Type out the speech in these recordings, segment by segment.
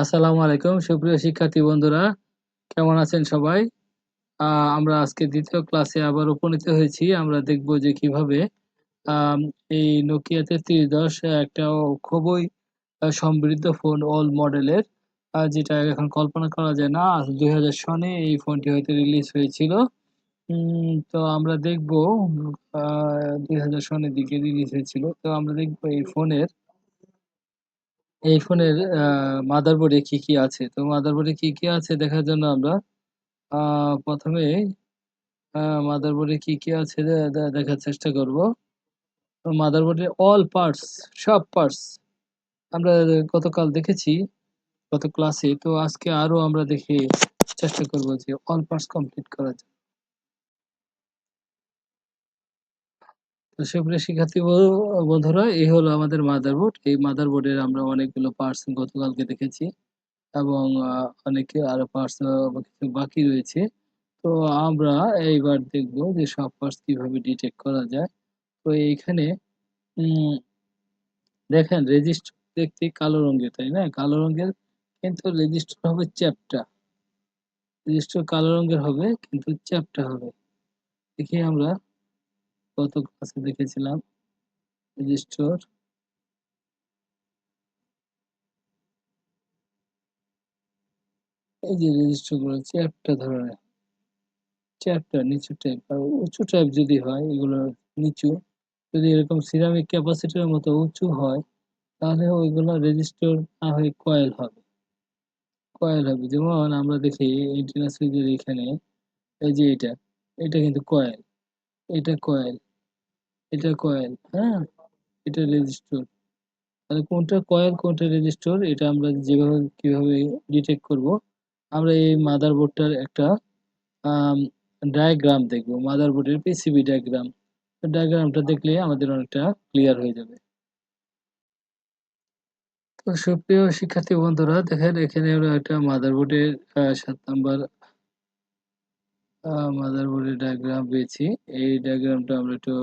আসসালামু আলাইকুম, সুপ্রিয় শিক্ষার্থী বন্ধুরা। কেমন আছেন সবাই? আমরা আজকে দ্বিতীয় ক্লাসে আবার উপনীত হয়েছি। আমরা দেখব যে কীভাবে এই নোকিয়া তেত্রিশ দশ একটা খুবই সমৃদ্ধ ফোন ওল্ড মডেলের যেটা এখন কল্পনা করা যায় না দুই হাজার সনে এই ফোনটি হয়তো রিলিজ হয়েছিল। তো আমরা দেখব দুই হাজার সনের দিকে রিলিজ হয়েছিল। তো আমরা দেখব এই ফোনের এই ফোনের মাদারবোর্ডে কি কি আছে? তো মাদারবোর্ডে কি কি আছে দেখার জন্য আমরা আহ, প্রথমে মাদারবোর্ডে কি কি আছে দেখার চেষ্টা করব। মাদারবোর্ডের অল পার্টস সব পার্টস আমরা গতকাল দেখেছি গত ক্লাসে তো আজকে আরও আমরা দেখে চেষ্টা করব যে অল পার্টস কমপ্লিট করা যায় সুপ্রিয় শিক্ষার্থী বন্ধু- বন্ধুরা, এই হলো আমাদের মাদারবোর্ড এই মাদারবোর্ডের আমরা অনেকগুলো পার্টস গতকালকে দেখেছি এবং অনেকে আরও পার্টস বাকি রয়েছে। তো আমরা এইবার দেখব যে সব পার্টস কীভাবে ডিটেক্ট করা যায়। তো এইখানে দেখেন রেজিস্টার দেখতে কালো রঙের, তাই না? কালো রঙের কিন্তু রেজিস্টার হবে চ্যাপটা রেজিস্টার কালো রঙের হবে, কিন্তু চ্যাপটা হবে। দেখি আমরা গত ক্লাসে দেখেছিলাম রেজিস্টার এই যে রেজিস্টারগুলো চ্যাপটা ধরনের চ্যাপটা নিচু টাইপ আর উঁচু টাইপ যদি হয়, এগুলো নিচু, যদি এরকম সিরামিক ক্যাপাসিটির মতো উঁচু হয়, তাহলে ওইগুলো রেজিস্টার না হয়ে কয়েল হবে। কয়েল হবে। যেমন আমরা দেখি সুইচের এখানে, এই যে এটা এটা কিন্তু কয়েল এটা কয়েল এটা কয়েল হ্যাঁ? এটা রেজিস্টার তাহলে কোনটা কয়েল কোনটা রেজিস্টর এটা আমরা যেভাবে, কীভাবে ডিটেক্ট করব? আমরা এই মাদারবোর্ডটার একটা ডায়াগ্রাম দেখব। মাদারবোর্ডের পিসিবি ডায়াগ্রাম ডায়াগ্রামটা দেখলে আমাদের অনেকটা ক্লিয়ার হয়ে যাবে। তো সুপ্রিয় শিক্ষার্থী বন্ধুরা, দেখেন এখানে আমরা একটা মাদারবোর্ডের সাত নাম্বার মাদারবোর্ডের ডায়াগ্রাম পেয়েছি। এই ডায়াগ্রামটা আমরা একটু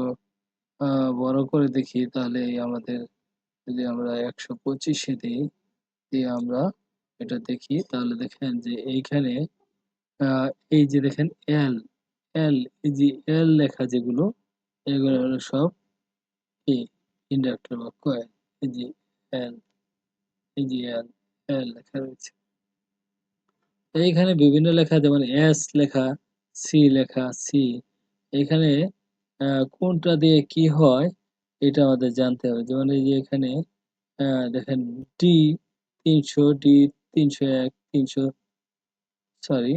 বড় করে দেখি, তাহলে আমাদের যদি আমরা একশো পঁচিশে দিই, দিয়ে আমরা এটা দেখি, তাহলে দেখেন যে এইখানে এই যে দেখেন এল এল এই যে এল লেখা যেগুলো, এগুলো হলো সব কি? ইন্ডাক্টর বা কয়েল, এই যে এল এই যে এল এল লেখা রয়েছে। এইখানে বিভিন্ন লেখা, যেমন এস লেখা সি লেখা সি এখানে কোনটা দিয়ে কি হয়, এটা আমাদের জানতে হবে। যেমন এই যে এখানে দেখেন ডি তিনশো ডি তিনশো এক, তিনশো sorry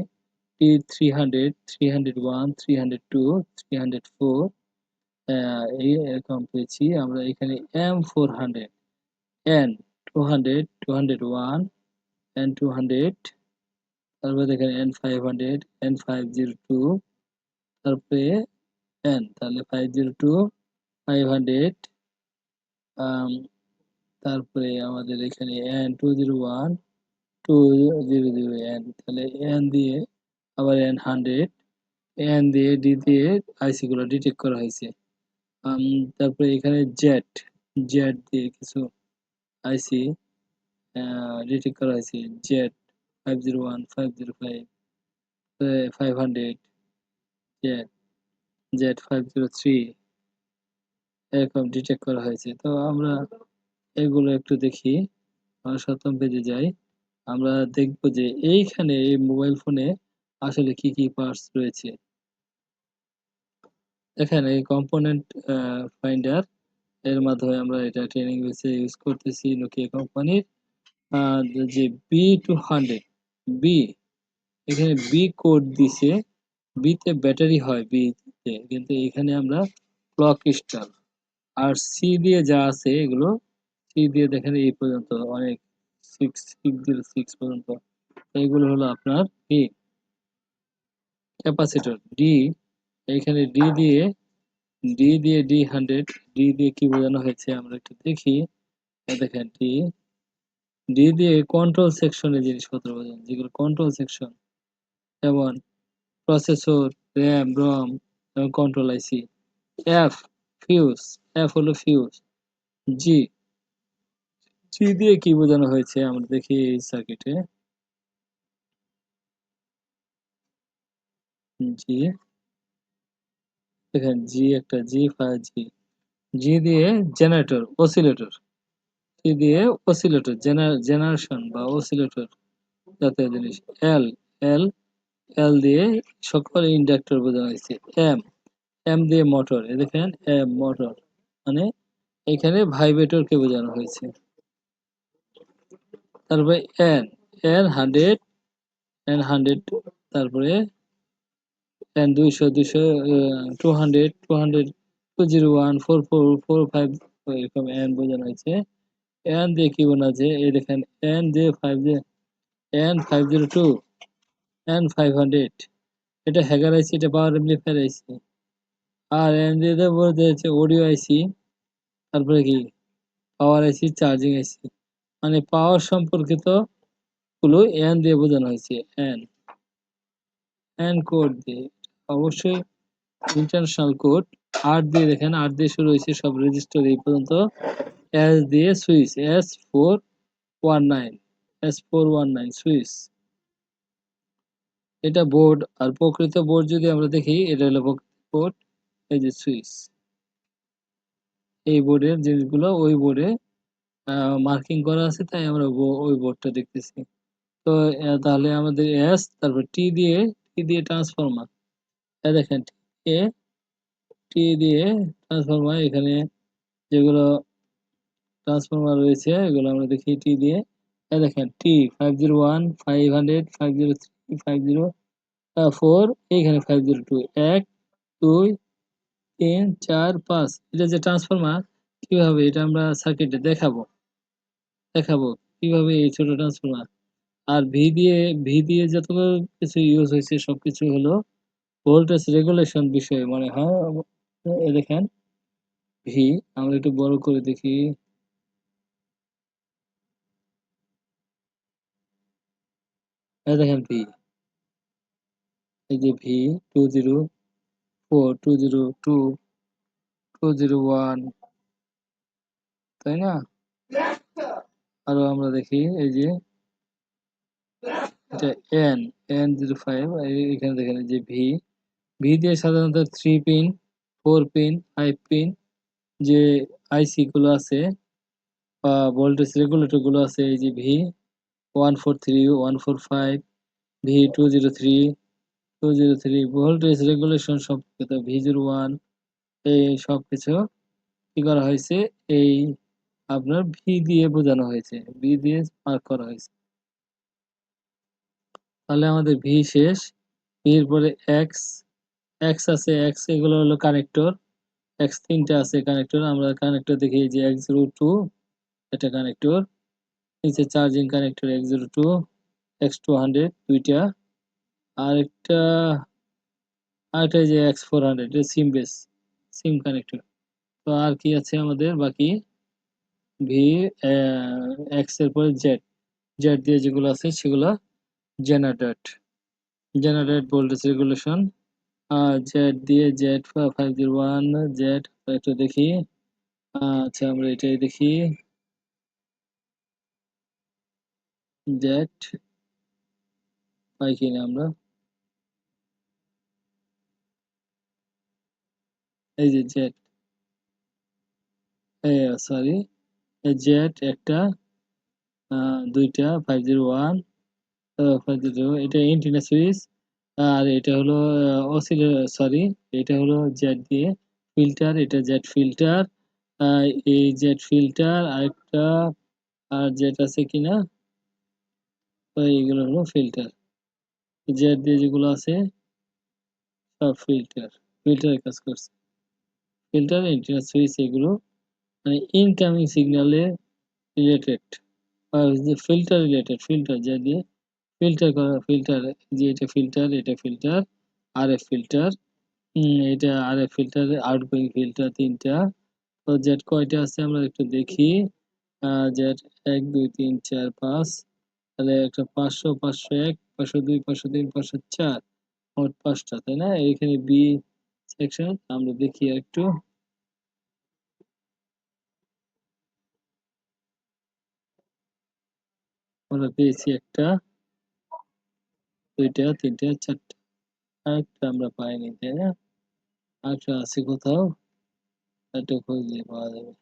D three hundred three hundred one three hundred two three hundred four এই এরকম পেয়েছি। আমরা এখানে M four hundred N two hundred two hundred one N two hundred তারপরে দেখেন N five hundred N five zero two তারপরে N তাহলে five zero two five hundred তারপরে আমাদের এখানে N two zero one two zero zero N তাহলে N দিয়ে আবার এন হান্ড্রেড এন দিয়ে ডি দিয়ে আইসি গুলো ডিটেক্ট করা হয়েছে। তারপরে এখানে জেট জেট দিয়ে কিছু আইসি ডিটেক্ট করা হয়েছে। Z five zero one five zero five five hundred Z Z five zero three এরকম ডিটেক্ট করা হয়েছে। তো আমরা এগুলো একটু দেখি। সপ্তম পেজে যাই। আমরা দেখব যে এইখানে এই মোবাইল ফোনে আসলে কি কি পার্টস রয়েছে। এই কম্পোনেন্ট ফাইন্ডার এর মাধ্যমে আমরা এটা ট্রেনিং বেসে ইউজ করতেছি নোকিয়া কোম্পানির যে বি টু হান্ড্রেড বি এখানে বি কোড দিছে বিতে ব্যাটারি হয় বিতে কিন্তু এখানে আমরা ক্লক ক্রিস্টাল আর সি দিয়ে যা আছে এগুলো সি দিয়ে দেখেন এই পর্যন্ত অনেক সিক্স সিক্স জিরো সিক্স পর্যন্ত। এইগুলো হলো আপনার কি ক্যাপাসিটর ডি এইখানে ডি দিয়ে ডি দিয়ে ডি হান্ড্রেড ডি দিয়ে কি বোঝানো হয়েছে আমরা একটু দেখি। দেখেন ডি ডি দিয়ে কন্ট্রোল সেকশনের জিনিসপত্র বোঝানো, যেগুলো কন্ট্রোল সেকশন যেমন প্রসেসর র্যাম রম এবং control IC F fuse F হলো ফিউজ জি জি দিয়ে কি বোঝানো হয়েছে? আমরা দেখি এই সার্কিটে জি দেখেন জি একটা জি ফাইভ জি জি দিয়ে জেনারেটর অসিলেটর জি দিয়ে অসিলেটর জেনারেশন বা অসিলেটর জাতীয় জিনিস এল এল এল দিয়ে সকল ইন্ডাক্টর বোঝানো হয়েছে এম এম দিয়ে মোটর এ দেখেন এম মোটর মানে এখানে ভাইব্রেটরকে বোঝানো হয়েছে। তারপরে N N hundred N hundred তারপরে এন দুইশো দুইশো two hundred two hundred two zero one four four four five এরকম এন বোঝানো হয়েছে। এন দিয়ে কি বোঝানো আছে এই দেখেন এন দিয়ে ফাইভ দিয়ে N five zero two N five hundred এটা হ্যাগার আইসি এটা পাওয়ার এমপ্লিফায়ার আইসি আর এন দিয়ে বলতে হচ্ছে অডিও আইসি তারপরে কি? পাওয়ার আইসি চার্জিং আইসি মানে পাওয়ার সম্পর্কিতগুলো এন দিয়ে বোঝানো হয়েছে এন এন কোড দিয়ে। অবশ্যই ইন্টারন্যাশনাল কোড আর দিয়ে দেখেন আর দিয়ে শুরু হয়েছে সব রেজিস্টার এই পর্যন্ত। এস দিয়ে switch S four one nine S four one nine switch এটা বোর্ড আর প্রকৃত বোর্ড যদি আমরা দেখি, এটা হলো বোর্ড এই যে সুইচ এই বোর্ডের জিনিসগুলো, ওই বোর্ডে মার্কিং করা আছে, তাই আমরা ওই বোর্ডটা দেখতেছি। তো তাহলে আমাদের এস তারপর টি দিয়ে টি দিয়ে ট্রান্সফরমার দেখেন এ টি দিয়ে ট্রান্সফরমার এখানে যেগুলো ট্রান্সফরমার রয়েছে, এগুলো আমরা দেখি টি দিয়ে। দেখেন T five zero one five hundred five zero three five zero four এইখানে ফাইভ জিরো টু এক, দুই চার, পাঁচ। এটা যে কীভাবে এটা আমরা সার্কিটে দেখাবো? দেখাবো কীভাবে ছোট আর ভি দিয়ে ভি দিয়ে যত কিছু ইউজ হয়েছে, সবকিছু হলো ভোল্টেজ রেগুলেশন বিষয়ে। মনে হয় দেখেন ভি আমরা একটু বড় করে দেখি। দেখেন ভি এই যে V two zero four two zero two two zero one তাই না? আরও আমরা দেখি, এই যে এটা এন এন জিরো ফাইভ এখানে দেখেন যে ভি ভি দিয়ে সাধারণত three pin four pin five pin যে আইসি গুলো আছে, বা ভোল্টেজ রেগুলেটরগুলো আছে, এই যে V one four three one four five V two zero three two zero three voltage regulation সব ভি জিরো ওয়ান এই সব কিছু কি করা হয়েছে? এই আপনার ভি দিয়ে বোঝানো হয়েছে। ভি দিয়ে মার্ক করা হয়েছে। তাহলে আমাদের ভি শেষ। ভির পরে এক্স এক্স আছে এক্স এগুলো হলো কানেক্টর এক্স তিনটা আছে কানেক্টর আমরা কানেক্টর দেখি যে এক্স জিরো টু এটা কানেক্টর নিচে charging connector X zero two X two hundred দুইটা। আর একটা আরেকটা যে X four hundred SIM base SIM connector তো আর কি আছে আমাদের? বাকি ভি এক্সের পরে জেড জেড দিয়ে যেগুলো আছে সেগুলো generate generate voltage regulation Z দিয়ে Z five zero one Z একটু দেখি। আচ্ছা আমরা এটাই দেখি। জেড পাই কিনা আমরা? এই যে জেড। সরি জেড একটা দুইটা five zero one five zero এটা ইন্টিনা সুইচ আর এটা হলো অসিল সরি এটা হলো জেড দিয়ে ফিল্টার এটা জেড ফিল্টার এই জেড ফিল্টার আরেকটা, আর জেড আছে কিনা এইগুলো হলো ফিল্টার জেড দিয়ে যেগুলো আছে, সব ফিল্টার ফিল্টারের কাজ করছে। ফিল্টার ইন্টারনেট সুইচ এগুলো মানে ইনকামিং সিগন্যালে রিলেটেড ফিল্টার রিলেটেড ফিল্টার যা দিয়ে ফিল্টার করা ফিল্টার যে এটা ফিল্টার এটা ফিল্টার আর এফ ফিল্টার এটা R F filter outgoing filter তিনটা। তো জেড কয়টা আছে আমরা একটু দেখি। জেড এক, দুই, তিন, চার, পাঁচ, তাহলে একটা পাঁচশো পাঁচশো এক, পাঁচশো দুই, পাঁচশো তিন, পাঁচশো চার, মোট পাঁচটা, তাই না? এখানে বি সেকশন আমরা দেখি একটু। আমরা পেয়েছি একটা। দুইটা, তিনটা, চারটা। আরেকটা আমরা পাইনি, তাই না? আরেকটা আছে কোথাও? একটা খুঁজলে পাওয়া যাবে।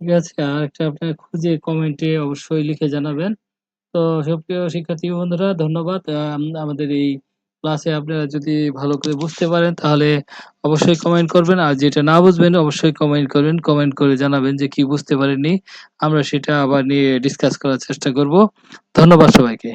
ঠিক আছে, আর একটা আপনার খুঁজে কমেন্টে অবশ্যই লিখে জানাবেন। তো সবকিছু শিক্ষার্থী বন্ধুরা, ধন্যবাদ। আমাদের এই ক্লাসে আপনারা যদি ভালো করে বুঝতে পারেন, তাহলে অবশ্যই কমেন্ট করবেন। আর যেটা না বুঝবেন, অবশ্যই কমেন্ট করবেন। কমেন্ট করে জানাবেন যে কি বুঝতে পারেননি। আমরা সেটা আবার নিয়ে ডিসকাস করার চেষ্টা করব। ধন্যবাদ সবাইকে।